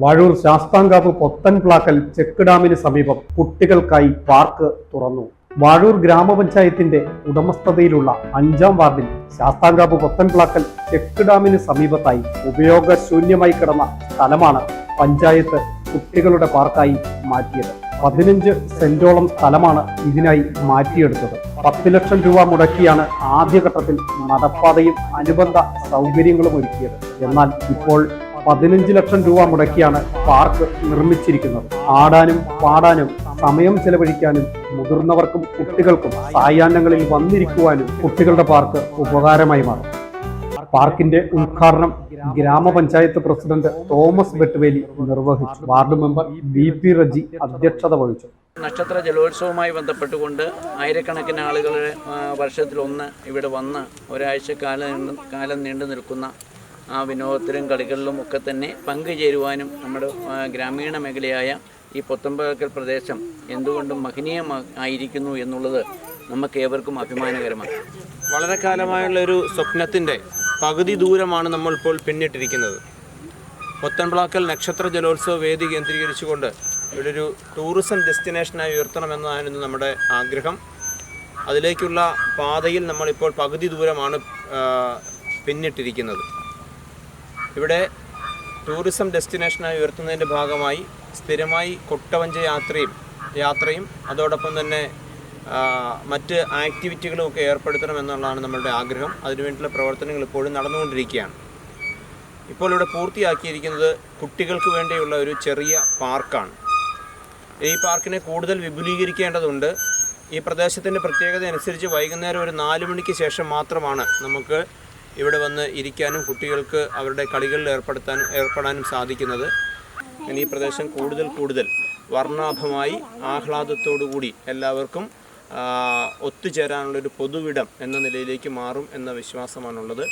Vazhoor Sasthamkavu പൊത്തൻപ്ലാക്കൽ check ഡാമിന് സമീപം കുട്ടികൾക്കായി park തുറന്നു. വാഴൂർ ഗ്രാമപഞ്ചായത്തിന്റെ ഉടമസ്ഥതയിലുള്ള അഞ്ചാം വാർഡിൽ ശാസ്താംകാവ് പൊത്തൻപ്ലാക്കൽ ചെക്ക് ഡാമിന് സമീപത്തായി ഉപയോഗശൂന്യമായി കിടന്ന സ്ഥലമാണ് പഞ്ചായത്ത് കുട്ടികളുടെ പാർക്കായി മാറ്റിയത്. പതിനഞ്ച് സെന്റോളം സ്ഥലമാണ് ഇതിനായി മാറ്റിയെടുത്തത്. പത്ത് ലക്ഷം രൂപ മുടക്കിയാണ് ആദ്യഘട്ടത്തിൽ നടപ്പാതയും അനുബന്ധ സൗകര്യങ്ങളും ഒരുക്കിയത്. എന്നാൽ ഇപ്പോൾ പതിനഞ്ച് ലക്ഷം രൂപ മുടക്കിയാണ് പാർക്ക് നിർമ്മിച്ചിരിക്കുന്നത്. ആടാനും പാടാനും സമയം ചെലവഴിക്കാനും മുതിർന്നവർക്കും കുട്ടികൾക്കും സായാഹ്നങ്ങളിൽ വന്നിരിക്കുവാനും കുട്ടികളുടെ പാർക്ക് ഉപകാരമായി മാറും. പാർക്കിന്റെ ഉദ്ഘാടനം ഗ്രാമപഞ്ചായത്ത് പ്രസിഡന്റ് തോമസ് വെട്ടുവേലി നിർവഹിച്ചു. Ward member B P Reji അധ്യക്ഷത വഹിച്ചു. നക്ഷത്ര ജലോത്സവവുമായി ബന്ധപ്പെട്ടുകൊണ്ട് ആയിരക്കണക്കിന് ആളുകളുടെ വർഷത്തിലൊന്ന് ഇവിടെ വന്ന് ഒരാഴ്ച കാലം കാലം നീണ്ടു നിൽക്കുന്ന ആ വിനോദത്തിലും കളികളിലും ഒക്കെ തന്നെ പങ്കുചേരുവാനും നമ്മുടെ ഗ്രാമീണ മേഖലയായ ഈ പൊത്തമ്പകൽ പ്രദേശം എന്തുകൊണ്ടും മഹനീയം ആയിരിക്കുന്നു എന്നുള്ളത് നമുക്ക് ഏവർക്കും അഭിമാനകരമാണ്. വളരെ കാലമായുള്ള ഒരു സ്വപ്നത്തിന്റെ പകുതി ദൂരമാണ് നമ്മൾ ഇപ്പോൾ പിന്നിട്ടിരിക്കുന്നത്. പൊത്തൻപ്ലാക്കൽ നക്ഷത്ര ജലോത്സവ വേദി കേന്ദ്രീകരിച്ചുകൊണ്ട് ഇവിടെ ഒരു ടൂറിസം ഡെസ്റ്റിനേഷനായി ഉയർത്തണമെന്നതായിരുന്നു നമ്മുടെ ആഗ്രഹം. അതിലേക്കുള്ള പാതയിൽ നമ്മളിപ്പോൾ പകുതി ദൂരമാണ് പിന്നിട്ടിരിക്കുന്നത്. ഇവിടെ ടൂറിസം ഡെസ്റ്റിനേഷനായി ഉയർത്തുന്നതിന്റെ ഭാഗമായി സ്ഥിരമായി കൊട്ടവഞ്ച യാത്രയും യാത്രയും അതോടൊപ്പം തന്നെ മറ്റ് ആക്ടിവിറ്റികളും ഒക്കെ ഏർപ്പെടുത്തണം എന്നുള്ളതാണ് നമ്മളുടെ ആഗ്രഹം. അതിനുവേണ്ടിയുള്ള പ്രവർത്തനങ്ങൾ ഇപ്പോഴും നടന്നുകൊണ്ടിരിക്കുകയാണ്. ഇപ്പോൾ ഇവിടെ പൂർത്തിയാക്കിയിരിക്കുന്നത് കുട്ടികൾക്ക് വേണ്ടിയുള്ള ഒരു ചെറിയ പാർക്കാണ്. ഈ പാർക്കിനെ കൂടുതൽ വിപുലീകരിക്കേണ്ടതുണ്ട്. ഈ പ്രദേശത്തിന്റെ പ്രത്യേകത അനുസരിച്ച് വൈകുന്നേരം ഒരു നാല് മണിക്ക് ശേഷം മാത്രമാണ് നമുക്ക് ഇവിടെ വന്ന് ഇരിക്കാനും കുട്ടികൾക്ക് അവരുടെ കളികളിൽ ഏർപ്പെടുത്താനും ഏർപ്പെടാനും സാധിക്കുന്നത്. ഇനി ഈ പ്രദേശം കൂടുതൽ കൂടുതൽ വർണാഭമായി ആഹ്ലാദത്തോടുകൂടി എല്ലാവർക്കും ഒത്തുചേരാനുള്ളൊരു പൊതുവിടം എന്ന നിലയിലേക്ക് മാറും എന്ന വിശ്വാസമാണുള്ളത്.